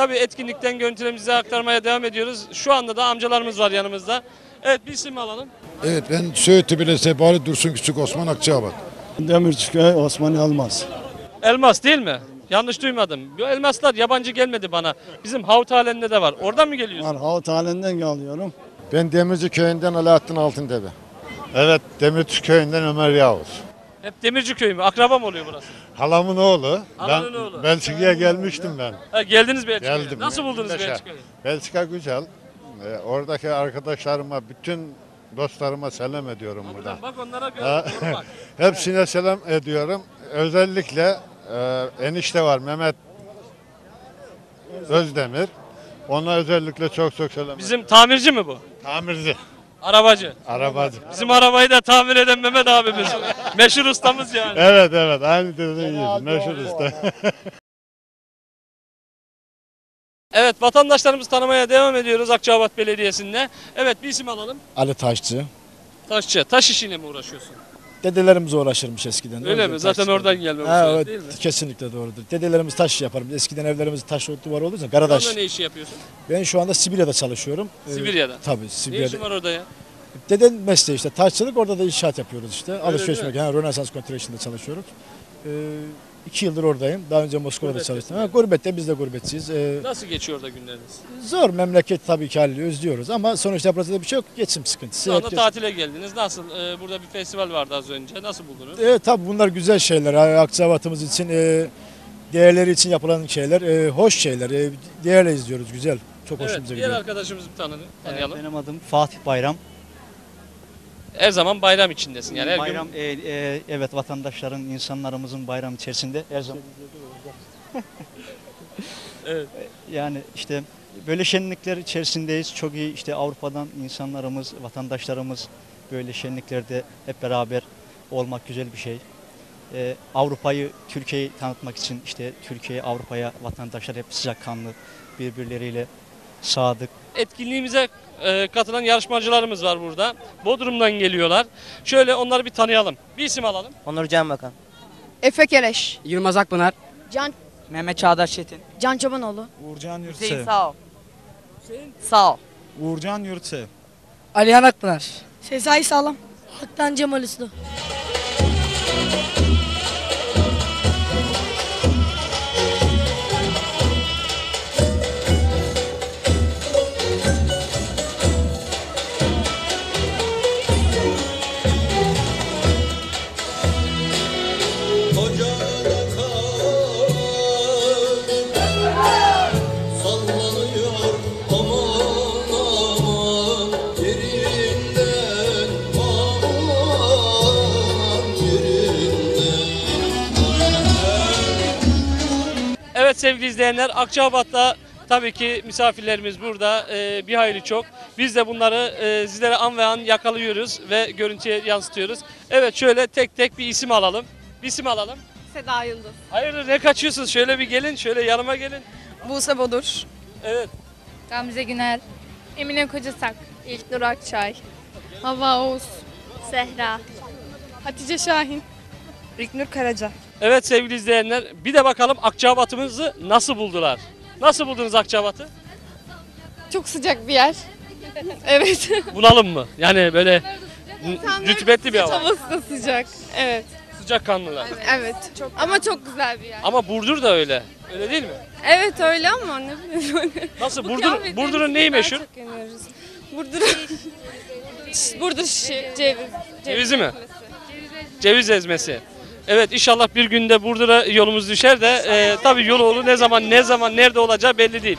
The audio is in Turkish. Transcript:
tabii etkinlikten görüntülerimizi aktarmaya devam ediyoruz. Şu anda da amcalarımız var yanımızda. Evet bir isim alalım. Evet ben Söğütlü Belediyesi Bari Dursun Küçük Osman Akçaabat. Demirçiköy Osman Yalmaz. Elmas değil mi? Yanlış duymadım. Bu elmaslar yabancı gelmedi bana. Bizim Havut halinde de var. Oradan mı geliyorsun? Ben Havut halinden geliyorum. Ben Demirci Köyü'nden Alaaddin Altındebe. Evet Demirci köyünden Ömer Yavuz. Hep Demirci köyü mü? Akraba mı oluyor burası? Halamın oğlu. Halanın ben oğlu. Belçika'ya gelmiştim ben. Ha, geldiniz Belçika'ya. Geldim. Nasıl buldunuz. Belçika'yı? Belçika güzel. Ee, oradaki arkadaşlarıma, bütün dostlarıma selam ediyorum buradan. Bak onlara gör. Ha. bak. Hepsine selam ediyorum. Özellikle e, enişte var Mehmet Özdemir. Ona özellikle çok çok selam Bizim tamirci mi bu? Tamirci, Arabacı. arabacı. Bizim arabayı da tamir eden Mehmet abimiz. Meşhur ustamız yani. Evet evet aynı dediğin gibi meşhur usta. Evet vatandaşlarımızı tanımaya devam ediyoruz Akçabat Belediyesi'nde. Evet bir isim alalım. Ali Taşçı. Taşçı. Taş işiyle mi uğraşıyorsun? Dedelerimiz uğraşırmış eskiden. Öyle mi? Zaten taş- oradan gelme bu Ha, söz, evet, değil mi? kesinlikle doğrudur. Dedelerimiz taş yaparım. Eskiden evlerimiz taş duvar olduğu için Şu Garadaş. anda ne işi yapıyorsun? Ben şu anda Sibirya'da çalışıyorum. Ee, Sibirya'da. tabii Ne işin Sibirya'da. var orada ya? Deden mesleği işte taşçılık orada da inşaat yapıyoruz işte. Alışveriş mi? mekanı, Rönesans Construction'da çalışıyoruz. Ee, iki yıldır oradayım. Daha önce Moskova'da çalıştım. Ha, gurbette biz de gurbetçiyiz. Ee, Nasıl geçiyor orada günleriniz? zor memleket tabii ki hali özlüyoruz ama sonuçta burada da bir şey yok. Geçim sıkıntısı. Şu anda Herkes- tatile geldiniz. Nasıl? Ee, burada bir festival vardı az önce. Nasıl buldunuz? Evet tabii bunlar güzel şeyler. Ha, için e, değerleri için yapılan şeyler, e, hoş şeyler. E, değerle izliyoruz. Güzel. Çok Evet, hoşumuza diğer gidiyor. arkadaşımızı bir tanıyalım. Benim adım Fatih Bayram. Her zaman bayram içindesin yani. Her gün- bayram e, e, evet vatandaşların, insanlarımızın bayram içerisinde her zaman. Evet. Yani işte böyle şenlikler içerisindeyiz. Çok iyi işte Avrupa'dan insanlarımız, vatandaşlarımız böyle şenliklerde hep beraber olmak güzel bir şey. E, Avrupa'yı Türkiye'yi tanıtmak için işte Türkiye, Avrupa'ya vatandaşlar hep sıcakkanlı, birbirleriyle sadık, etkinliğimize e, katılan yarışmacılarımız var burada. Bodrum'dan geliyorlar. Şöyle onları bir tanıyalım. Bir isim alalım. Onur Can Bakan. Efe Keleş. Yılmaz Akpınar. Can Mehmet Çağdaş Çetin. Can Çobanoğlu. Uğurcan Hüseyin Sağ ol. Sağ ol. Uğurcan Yurtsev. Alihan Akpınar. Sezai Sağlam. Haktan Cemal Uslu. Sevgili izleyenler Akçabat'ta tabii ki misafirlerimiz burada e, bir hayli çok. Biz de bunları e, sizlere an ve an yakalıyoruz ve görüntüye yansıtıyoruz. Evet şöyle tek tek bir isim alalım. Bir isim alalım. Seda Yıldız. Hayırdır ne kaçıyorsunuz? Şöyle bir gelin, şöyle yanıma gelin. Buse Bodur. Evet. Gamze Günel, Emine Kocasak, İlknur Akçay. Hava Oğuz, Zehra, Hatice Şahin. İlknur Karaca. Evet sevgili izleyenler bir de bakalım Akçabat'ımızı nasıl buldular? Nasıl buldunuz Akçabat'ı? Çok sıcak bir yer. evet. Bunalım mı? Yani böyle rütubetli bir hava. Havası da sıcak. Evet. Sıcak kanlılar. Evet. Çok ama çok güzel bir yer. Ama Burdur da öyle. Öyle değil mi? Evet öyle ama ne bileyim. Nasıl? Bu Burdur, Burdur'un neyi meşhur? Çok. Burdur. Burdur şişi, ceviz. Cevizi mi? Ceviz ezmesi. Evet inşallah bir günde Burdur'a yolumuz düşer de e, tabii yol olur ne zaman ne zaman nerede olacağı belli değil.